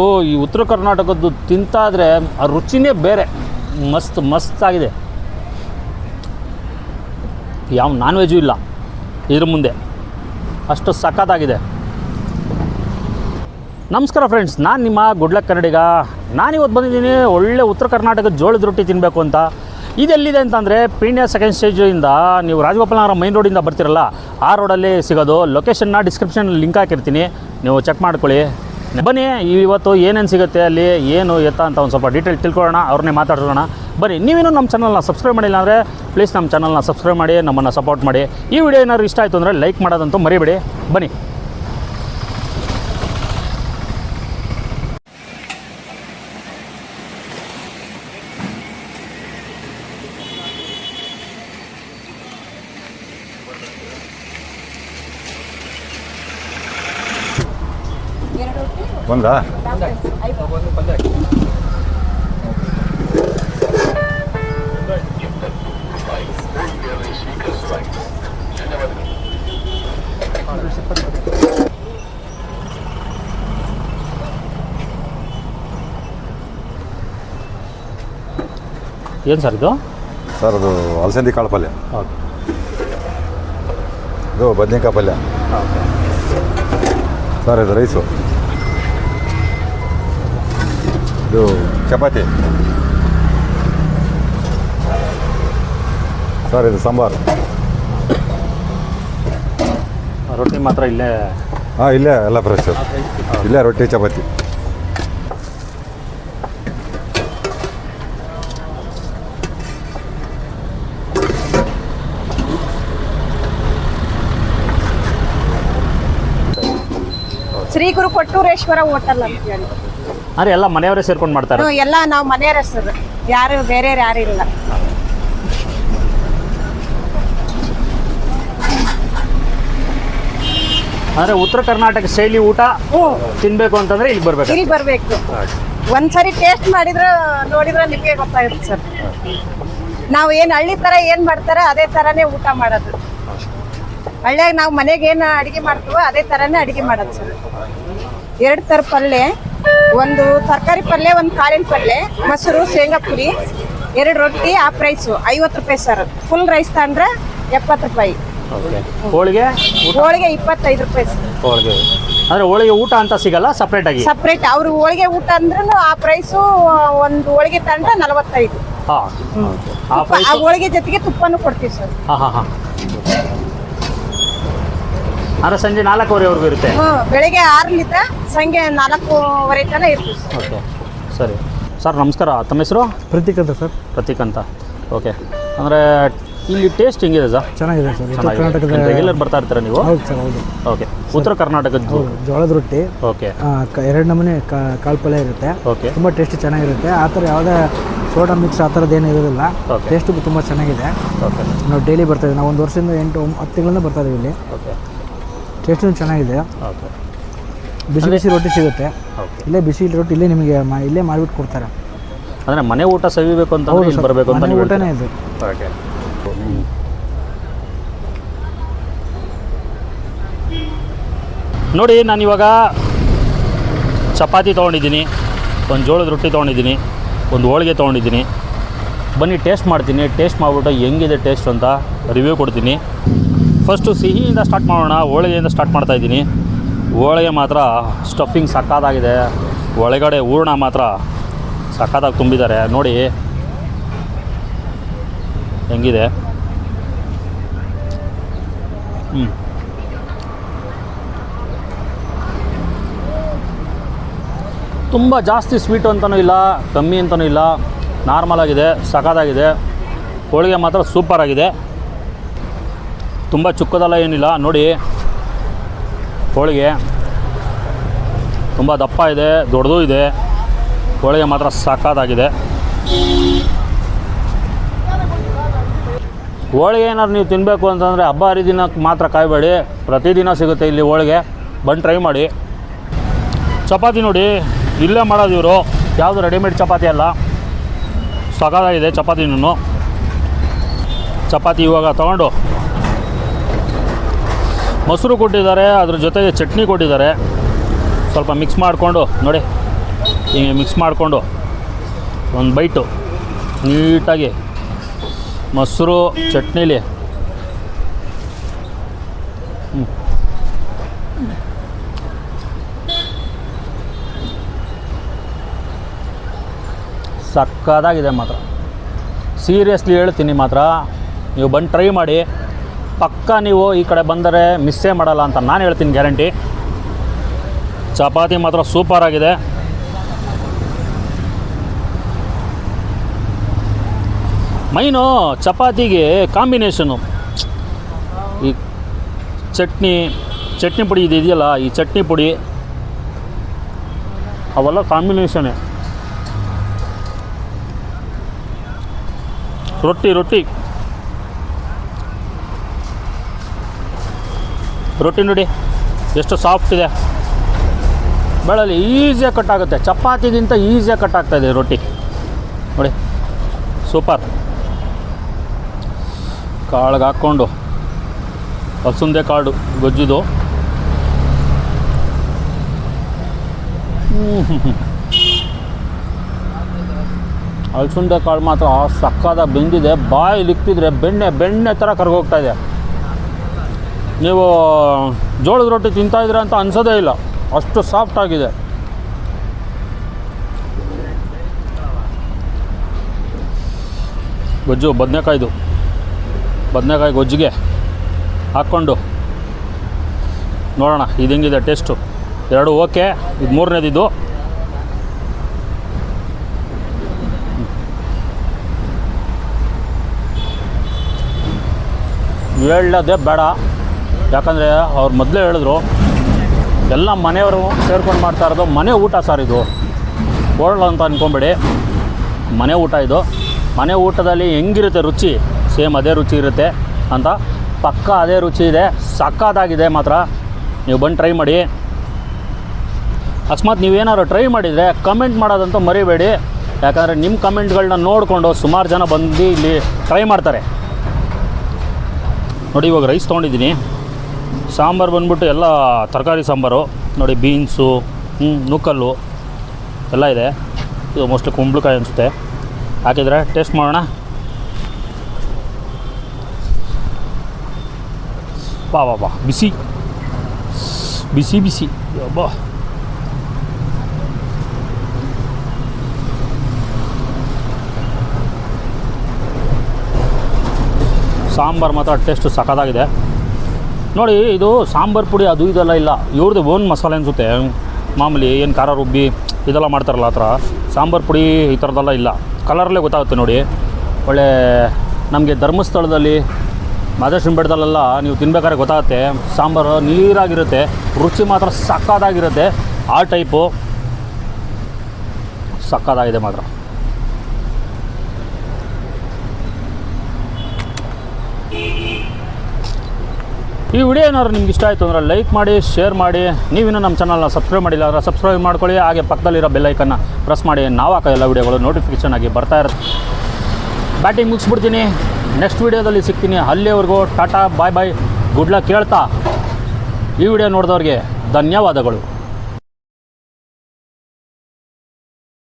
ಓ, ಈ ಉತ್ತರ ಕರ್ನಾಟಕದ್ದು ತಿಂತಾದ್ರೆ ಆ ರುಚಿನೇ ಬೇರೆ. ಮಸ್ತ್ ಮಸ್ತ್ ಆಗಿದೆ. ಯಾವ ನಾನ್ ವೆಜ್ಜು ಇಲ್ಲ. ಇದ್ರ ಮುಂದೆ. ಅಷ್ಟು ಸಖತ್ತಾಗಿದೆ. ನಮಸ್ಕಾರ ಫ್ರೆಂಡ್ಸ್ ನಾನು ನಿಮ್ಮ ಗುಡ್ಲ ಕನ್ನಡಿಗ. ನಾನಿವತ್ತು ಬಂದಿದ್ದೀನಿ ಒಳ್ಳೆ ಉತ್ತರ ಕರ್ನಾಟಕದ ಜೋಳದ ರೊಟ್ಟಿ ತಿನ್ನಬೇಕು ಅಂತ. ಇದೆಲ್ಲಿದೆ ಅಂತಂದರೆ ಪೀಣ್ಯ ಸೆಕೆಂಡ್ ಸ್ಟೇಜಿಂದ ನೀವು ರಾಜಗೋಪಾಲನಗರ ಮೈನ್ ರೋಡಿಂದ ಬರ್ತಿರಲ್ಲ, ಆ ರೋಡಲ್ಲಿ ಸಿಗೋದು. ಲೊಕೇಶನ್ನ ಡಿಸ್ಕ್ರಿಪ್ಷನ್ ಲಿಂಕ್ ಹಾಕಿರ್ತೀನಿ. ನೀವು ಚೆಕ್ ಮಾಡ್ಕೊಳ್ಳಿ. ಬನ್ನಿ, ಇವತ್ತು ಏನೇನು ಸಿಗುತ್ತೆ ಅಲ್ಲಿ, ಏನು, ಎತ್ತ ಅಂತ ಒಂದು ಸ್ವಲ್ಪ ಡೀಟೇಲ್ ತಿಳ್ಕೊಳ್ಳೋಣ, ಅವ್ರನ್ನೇ ಮಾತಾಡ್ಸೋಣ. ಬನ್ನಿ ನೀವೇನು ನಮ್ಮ ಚಾನಲ್ನ ಸಬ್ಸ್ಕ್ರೈಬ್ ಮಾಡಿಲ್ಲ ಅಂದರೆ ಪ್ಲೀಸ್ ನಮ್ಮ ಚಾನಲ್ನ ಸಬ್ಸ್ಕ್ರೈಬ್ ಮಾಡಿ, ನಮ್ಮನ್ನು ಸಪೋರ್ಟ್ ಮಾಡಿ. ಈ ವಿಡಿಯೋ ಏನಾದ್ರು ಇಷ್ಟ ಆಯಿತು ಅಂದರೆ ಲೈಕ್ ಮಾಡೋದಂತೂ ಮರಿಬೇಡಿ. ಬನ್ನಿ. ಒಂದಾ ಏನು ಸರ್ ಇದು? ಸರ್ ಅದು ಅಲಸಂದಿ ಕಾಳು ಪಲ್ಯ. ಓಕೆ ಇದು ಬದ್ನೆಕಾಯಿ ಪಲ್ಯ. ಸರ್ ಇದು ರೈಸು ಇದು ಚಪಾತಿ. ಸರ್ ಇದು ಸಾಂಬಾರು. ರೊಟ್ಟಿ ಮಾತ್ರ ಇಲ್ಲೇ ಹಾಂ ಇಲ್ಲೇ ಎಲ್ಲ ಫ್ರೆಶ್ ಇಲ್ಲೇ ರೊಟ್ಟಿ ಚಪಾತಿ. ಶ್ರೀ ಗುರು ಕೊಟ್ಟೂರೇಶ್ವರ ಹೋಟೆಲ್ ಅಂತ ಹೇಳಿ. ಅಂದರೆ ಎಲ್ಲ ಮನೆಯವರೇ ಸೇರ್ಕೊಂಡು ಮಾಡ್ತಾರೆ ಎಲ್ಲ ನಾವು ಮನೆಯವರೇ ಸರ್ ಯಾರು ಬೇರೆ ಯಾರು ಇಲ್ಲ. ಅಂದರೆ ಉತ್ತರ ಕರ್ನಾಟಕ ಶೈಲಿ ಊಟ ತಿನ್ಬೇಕು ಅಂತಂದ್ರೆ ಅಂತಂದರೆ ಇಲ್ಲಿ ಬರ್ಬೇಕು. ಇಲ್ಲಿ ಬರಬೇಕು. ಒಂದ್ಸರಿ ಟೇಸ್ಟ್ ಮಾಡಿದ್ರೆ ನೋಡಿದ್ರೆ ನಿಮಗೆ ಗೊತ್ತಾಗುತ್ತೆ ಸರ್. ನಾವು ಏನು ಹಳ್ಳಿ ಥರ ಏನು ಮಾಡ್ತಾರೆ ಅದೇ ಥರನೇ ಊಟ ಮಾಡೋದು. ಹಳ್ಳಿಯಾಗ ನಾವು ಮನೆಗೆ ಏನು ಅಡುಗೆ ಮಾಡ್ತೀವೋ ಅದೇ ಥರನೇ ಅಡುಗೆ ಮಾಡೋದು ಸರ್. ಎರಡು ಥರ ಪಲ್ಯ ಒಂದು ತರಕಾರಿ ಪಲ್ಯ ಒಂದು ಕಾಳಿನ ಪಲ್ಯ ಮೊಸರು ಶೇಂಗಾ ಪುರಿ ಎರಡು ರೊಟ್ಟಿ ಆ ಪ್ರೈಸು ಐವತ್ತು ರೂಪಾಯಿ ಸರ್ ಫುಲ್ ರೈಸ್ ತಂದ್ರೆ ಎಪ್ಪತ್ತು ರೂಪಾಯಿ. ಹೋಳಿಗೆ ಹೋಳಿಗೆ ಇಪ್ಪತ್ತೈದು ರೂಪಾಯಿ ಸರ್ ಹೋಳಿಗೆ. ಅಂದ್ರೆ ಹೋಳಿಗೆ ಊಟ ಅಂತ ಸಿಗಲ್ಲ ಸಪ್ರೇಟಾಗಿ ಸಪ್ರೇಟ್ ಅವ್ರು ಹೋಳಿಗೆ ಊಟ ಅಂದ್ರೂ ಆ ಪ್ರೈಸು ಒಂದು ಹೋಳಿಗೆ ತಗೊಂಡ್ರೆ ನಲವತ್ತೈದು. ಹಾಂ ಆ ಹೋಳಿಗೆ ಜೊತೆಗೆ ತುಪ್ಪನೂ ಕೊಡ್ತೀವಿ ಸರ್ ಹಾಂ ಹಾಂ ಹಾಂ. ಅಂದರೆ ಸಂಜೆ ನಾಲ್ಕೂವರೆವರೆಗೂ ಇರುತ್ತೆ? ಬೆಳಗ್ಗೆ ಬೆಳಿಗ್ಗೆ ಆರರಿಂದ ಸಂಜೆ ನಾಲ್ಕೂವರೆ ತನಕ ಇರ್ತೀವಿ. ಓಕೆ ಸರಿ. ಸರ್ ನಮಸ್ಕಾರ. ತಮ್ಮ ಹೆಸರು? ಪ್ರತೀಕ್ ಅಂತ ಸರ್. ಪ್ರತೀಕ್ ಅಂತ. ಓಕೆ. ಅಂದರೆ ಇಲ್ಲಿ ಟೇಸ್ಟ್ ಹೆಂಗಿದೆ ಸರ್? ಚೆನ್ನಾಗಿದೆ ಸರ್. ಉತ್ತರ ಕರ್ನಾಟಕದ ರೆಗ್ಯುಲರ್ ಬರ್ತಾ ಇರ್ತೀರಾ ನೀವು? ಹೌದು ಸರ್ ಹೌದು. ಓಕೆ. ಉತ್ತರ ಕರ್ನಾಟಕದ್ದು? ಹೌದು ಜೋಳದ ರೊಟ್ಟಿ. ಓಕೆ. ಎರಡು ನಮೂನೆ ಕಾ- ಕಾಳು ಪಲ್ಯ ಇರುತ್ತೆ. ಓಕೆ. ತುಂಬ ಟೇಸ್ಟ್ ಚೆನ್ನಾಗಿರುತ್ತೆ. ಆ ಥರ ಯಾವುದೇ ಸೋಡಾ ಮಿಕ್ಸ್ ಆ ಥರದ್ದು ಏನು ಇರೋದಿಲ್ಲ. ಟೇಸ್ಟು ತುಂಬ ಚೆನ್ನಾಗಿದೆ. ಓಕೆ. ನಾವು ಡೈಲಿ ಬರ್ತಾ ಇದ್ದೀವಿ. ನಾವು ಒಂದು ವರ್ಷದಿಂದ ಎಂಟು ಹತ್ತು ತಿಂಗಳಿಂದ ಬರ್ತಾ ಇದೀವಿ ಇಲ್ಲಿ. ಓಕೆ. ಟೇಸ್ಟು ಚೆನ್ನಾಗಿದೆ. ಓಕೆ ಬಿಸಿ ಬಿಸಿ ರೊಟ್ಟಿ ಸಿಗುತ್ತೆ. ಓಕೆ ಇಲ್ಲೇ ಬಿಸಿ ರೊಟ್ಟಿ ಇಲ್ಲೇ ನಿಮಗೆ ಮಾ- ಇಲ್ಲೇ ಮಾಡಿಬಿಟ್ಟು ಕೊಡ್ತಾರೆ. ಅಂದರೆ ಮನೆ ಊಟ ಸವಿಬೇಕು ಅಂತ ಹೌದು ಇಲ್ಲಿ ಸರ್. ಬರಬೇಕು ಅಂತ ಮನೆ ನೀವು ಊಟನೇ ಇದು. ಓಕೆ ನೋಡಿ ನಾನು ಇವಾಗ ಚಪಾತಿ ತೊಗೊಂಡಿದ್ದೀನಿ ಒಂದು ಜೋಳದ ರೊಟ್ಟಿ ತೊಗೊಂಡಿದ್ದೀನಿ ಒಂದು ಹೋಳಿಗೆ ತೊಗೊಂಡಿದ್ದೀನಿ. ಬನ್ನಿ ಟೇಸ್ಟ್ ಮಾಡ್ತೀನಿ. ಟೇಸ್ಟ್ ಮಾಡಿಬಿಟ್ಟು ಹೆಂಗಿದೆ ಟೇಸ್ಟ್ ಅಂತ ರಿವ್ಯೂ ಕೊಡ್ತೀನಿ. ಫಸ್ಟು ಸಿಹಿಯಿಂದ ಸ್ಟಾರ್ಟ್ ಮಾಡೋಣ. ಹೋಳಿಗೆಯಿಂದ ಸ್ಟಾರ್ಟ್ ಮಾಡ್ತಾ ಇದ್ದೀನಿ. ಹೋಳಿಗೆ ಮಾತ್ರ ಸ್ಟಫಿಂಗ್ ಸಕ್ಕತ್ತಾಗಿದೆ ಒಳಗಡೆ ಹೂರ್ಣ ಮಾತ್ರ ಸಕ್ಕತ್ತಾಗಿ ತುಂಬಿದ್ದಾರೆ. ನೋಡಿ. ಹೆಂಗಿದೆ? ಹ್ಞೂ ತುಂಬ ಜಾಸ್ತಿ ಸ್ವೀಟು ಅಂತಲೂ ಇಲ್ಲ, ಕಮ್ಮಿ ಅಂತಲೂ ಇಲ್ಲ. ನಾರ್ಮಲಾಗಿದೆ ಸಖತ್ತಾಗಿದೆ. ಹೋಳಿಗೆ ಮಾತ್ರ ಸೂಪರ್ ಆಗಿದೆ. ತುಂಬ ಚುಕ್ಕದಲ್ಲ ಏನಿಲ್ಲ. ನೋಡಿ. ಹೋಳಿಗೆ ತುಂಬ ದಪ್ಪ ಇದೆ, ದೊಡ್ಡದು ಇದೆ. ಹೋಳಿಗೆ ಮಾತ್ರ ಸಾಕಾದಾಗಿದೆ. ಹೋಳಿಗೆ ಏನಾದ್ರು ನೀವು ತಿನ್ನಬೇಕು ಅಂತಂದರೆ ಹಬ್ಬ ಹರಿದಿನಕ್ಕೆ ಮಾತ್ರ ಕಾಯಬೇಡಿ. ಪ್ರತಿದಿನ ಸಿಗುತ್ತೆ ಇಲ್ಲಿ ಹೋಳಿಗೆ. ಬಂದು ಟ್ರೈ ಮಾಡಿ. ಚಪಾತಿ ನೋಡಿ. ಇಲ್ಲೇ ಮಾಡೋದು ಇವರು. ಯಾವುದು ರೆಡಿಮೇಡ್ ಚಪಾತಿ ಅಲ್ಲ. ಸಕಾಲಾಗಿದೆ ಚಪಾತಿನೂ ಚಪಾತಿ ಇವಾಗ ತೊಗೊಂಡು ಮೊಸರು ಕೊಟ್ಟಿದ್ದಾರೆ, ಅದ್ರ ಜೊತೆಗೆ ಚಟ್ನಿ ಕೊಟ್ಟಿದ್ದಾರೆ. ಸ್ವಲ್ಪ ಮಿಕ್ಸ್ ಮಾಡಿಕೊಂಡು, ನೋಡಿ, ಹಿಂಗೆ ಮಿಕ್ಸ್ ಮಾಡಿಕೊಂಡು, ಒಂದು ಬೈಟು ನೀಟಾಗಿ ಮೊಸರು, ಚಟ್ನಿಲಿ. ಸಕ್ಕದಾಗಿದೆ ಮಾತ್ರ. ಸೀರಿಯಸ್ಲಿ ಹೇಳ್ತೀನಿ ಮಾತ್ರ, ನೀವು ಬಂದು ಟ್ರೈ ಮಾಡಿ. ಪಕ್ಕ ನೀವು ಈ ಕಡೆ ಬಂದರೆ ಮಿಸ್ಸೇ ಮಾಡಲ್ಲ ಅಂತ ನಾನು ಹೇಳ್ತೀನಿ ಗ್ಯಾರಂಟಿ. ಚಪಾತಿ ಮಾತ್ರ ಸೂಪರ್ ಆಗಿದೆ. ಮೈನು ಚಪಾತಿಗೆ ಕಾಂಬಿನೇಷನು. ಈ ಚಟ್ನಿ ಚಟ್ನಿ ಪುಡಿ ಇದು ಇದೆಯಲ್ಲ, ಈ ಚಟ್ನಿ ಪುಡಿ. ಅವೆಲ್ಲ ಕಾಂಬಿನೇಷನೇ. ರೊಟ್ಟಿ ರೊಟ್ಟಿ. ರೊಟ್ಟಿ ನೋಡಿ, ಎಷ್ಟು ಸಾಫ್ಟ್ ಇದೆ. ಬೆಳಲ್ಲಿ ಈಸಿಯಾಗಿ ಕಟ್ ಆಗುತ್ತೆ. ಚಪಾತಿಗಿಂತ ಈಸಿಯಾಗಿ ಕಟ್ ಆಗ್ತಾ ಇದೆ ರೊಟ್ಟಿ. ನೋಡಿ ಸೂಪರ್ ಕಾಳಿಗೆ ಹಾಕ್ಕೊಂಡು ಹಸುಂದೆ ಕಾಳು ಗೊಜ್ಜಿದು. ಹಲಸುಂಡೆ ಕಾಳು ಮಾತ್ರ ಸಕ್ಕದ ಬೆಂದಿದೆ. ಬಾಯಿ ಲಿಕ್ತಿದ್ರೆ ಬೆಣ್ಣೆ ಬೆಣ್ಣೆ ಥರ ಕರ್ಗೋಗ್ತಾ ಇದೆ. ನೀವು ಜೋಳದ ರೊಟ್ಟಿ ತಿಂತಾ ಇದ್ದೀರ ಅಂತ ಅನ್ಸೋದೇ ಇಲ್ಲ. ಅಷ್ಟು ಸಾಫ್ಟ್ ಆಗಿದೆ. ಗೊಜ್ಜು, ಬದನೆಕಾಯ್ದು. ಬದನೆಕಾಯಿ ಗೊಜ್ಜಿಗೆ ಹಾಕ್ಕೊಂಡು ನೋಡೋಣ, ಇದು ಹೆಂಗಿದೆ ಟೇಸ್ಟು ಎರಡು ಓಕೆ, ಇದು ಮೂರನೇದಿದ್ದು. ಹೇಳೋದೇ ಬೇಡ. ಯಾಕಂದರೆ ಅವ್ರು ಮೊದಲೇ ಹೇಳಿದ್ರು, ಎಲ್ಲ ಮನೆಯವರು ಸೇರ್ಕೊಂಡು ಮಾಡ್ತಾ ಇರೋದು ಮನೆ ಊಟ ಸರ್ ಇದು. ಓಡಲ್ಲ ಅಂತ ಅಂದ್ಕೊಂಬೇಡಿ ಮನೆ ಊಟ ಇದು. ಮನೆ ಊಟದಲ್ಲಿ ಹೆಂಗಿರುತ್ತೆ ರುಚಿ? ಸೇಮ್ ಅದೇ ರುಚಿ ಇರುತ್ತೆ ಅಂತ. ಪಕ್ಕ ಅದೇ ರುಚಿ ಇದೆ. ಸಕ್ಕತ್ತಾಗಿದೆ ಮಾತ್ರ. ನೀವು ಬಂದು ಟ್ರೈ ಮಾಡಿ. ಅಕಸ್ಮಾತ್ ನೀವೇನಾದ್ರು ಟ್ರೈ ಮಾಡಿದರೆ ಕಮೆಂಟ್ ಮಾಡೋದಂತೂ ಮರಿಬೇಡಿ. ಯಾಕಂದರೆ ನಿಮ್ಮ ಕಮೆಂಟ್ಗಳನ್ನ ನೋಡಿಕೊಂಡು ಸುಮಾರು ಜನ ಬಂದು ಇಲ್ಲಿ ಟ್ರೈ ಮಾಡ್ತಾರೆ. ನೋಡಿ ಇವಾಗ ರೈಸ್ ತೊಗೊಂಡಿದ್ದೀನಿ. ಸಾಂಬಾರು ಬಂದ್ಬಿಟ್ಟು ಎಲ್ಲ ತರಕಾರಿ ಸಾಂಬಾರು, ನೋಡಿ ಬೀನ್ಸು ಹ್ಞೂ ನೂಕಲ್ಲು ಎಲ್ಲ ಇದೆ. ಇದು ಮೋಸ್ಟ್ಲಿ ಕುಂಬಳಕಾಯಿ ಅನಿಸುತ್ತೆ. ಹಾಕಿದರೆ ಟೇಸ್ಟ್ ಮಾಡೋಣ. ಬಾ ಬಾ ಬಾ. ಬಿಸಿ. ಬಿಸಿ ಬಿಸಿ. ಬಾ ಸಾಂಬಾರು ಮಾತ್ರ ಟೇಸ್ಟು ಸಖತ್ತಾಗಿದೆ. ನೋಡಿ, ಇದು ಸಾಂಬಾರು ಪುಡಿ ಅದು ಇದೆಲ್ಲ ಇಲ್ಲ. ಇವ್ರದ್ದು ಓನ್ ಮಸಾಲೆ ಅನಿಸುತ್ತೆ. ಮಾಮೂಲಿ ಏನು ಖಾರ ರುಬ್ಬಿ ಇದೆಲ್ಲ ಮಾಡ್ತಾರಲ್ಲ ಆ ಥರ. ಸಾಂಬಾರು ಪುಡಿ ಈ ಥರದ್ದೆಲ್ಲ ಇಲ್ಲ. ಕಲರಲ್ಲೇ ಗೊತ್ತಾಗುತ್ತೆ ನೋಡಿ. ಒಳ್ಳೆ ನಮಗೆ ಧರ್ಮಸ್ಥಳದಲ್ಲಿ ಮಾದೇಶ್ವರ ಬೆಟ್ಟದಲ್ಲೆಲ್ಲ ನೀವು ತಿನ್ಬೇಕಾದ್ರೆ ಗೊತ್ತಾಗುತ್ತೆ. ಸಾಂಬಾರು ನೀರಾಗಿರುತ್ತೆ. ರುಚಿ ಮಾತ್ರ ಸಕ್ಕತ್ತಾಗಿರುತ್ತೆ. ಆ ಟೈಪು ಸಕ್ಕತ್ತಾಗಿದೆ ಮಾತ್ರ. ಈ ವಿಡಿಯೋ ಏನಾದ್ರು ನಿಮ್ಗೆ ಇಷ್ಟ ಆಯಿತು ಅಂದರೆ ಲೈಕ್ ಮಾಡಿ, ಶೇರ್ ಮಾಡಿ. ನೀವಿನ್ನೂ ನಮ್ಮ ಚಾನಲ್ನ ಸಬ್ಸ್ಕ್ರೈಬ್ ಮಾಡಿಲ್ಲ ಅಂದರೆ ಸಬ್ಸ್ಕ್ರೈಬ್ ಮಾಡ್ಕೊಳ್ಳಿ. ಹಾಗೆ ಪಕ್ಕದಲ್ಲಿರೋ ಬೆಲ್ಲೈಕನ್ನ ಪ್ರೆಸ್ ಮಾಡಿ. ನಾವು ಹಾಕೋ ಎಲ್ಲ ವಿಡಿಯೋಗಳು ನೋಟಿಫಿಕೇಷನ್ ಆಗಿ ಬರ್ತಾ ಇರುತ್ತೆ. ಬ್ಯಾಟಿಂಗ್ ಮುಗಿಸ್ಬಿಡ್ತೀನಿ. ನೆಕ್ಸ್ಟ್ ವೀಡಿಯೋದಲ್ಲಿ ಸಿಗ್ತೀನಿ. ಅಲ್ಲಿವರೆಗೂ tata bye bye good luck ಕೇಳ್ತಾ. ಈ ವಿಡಿಯೋ ನೋಡಿದವ್ರಿಗೆ ಧನ್ಯವಾದಗಳು.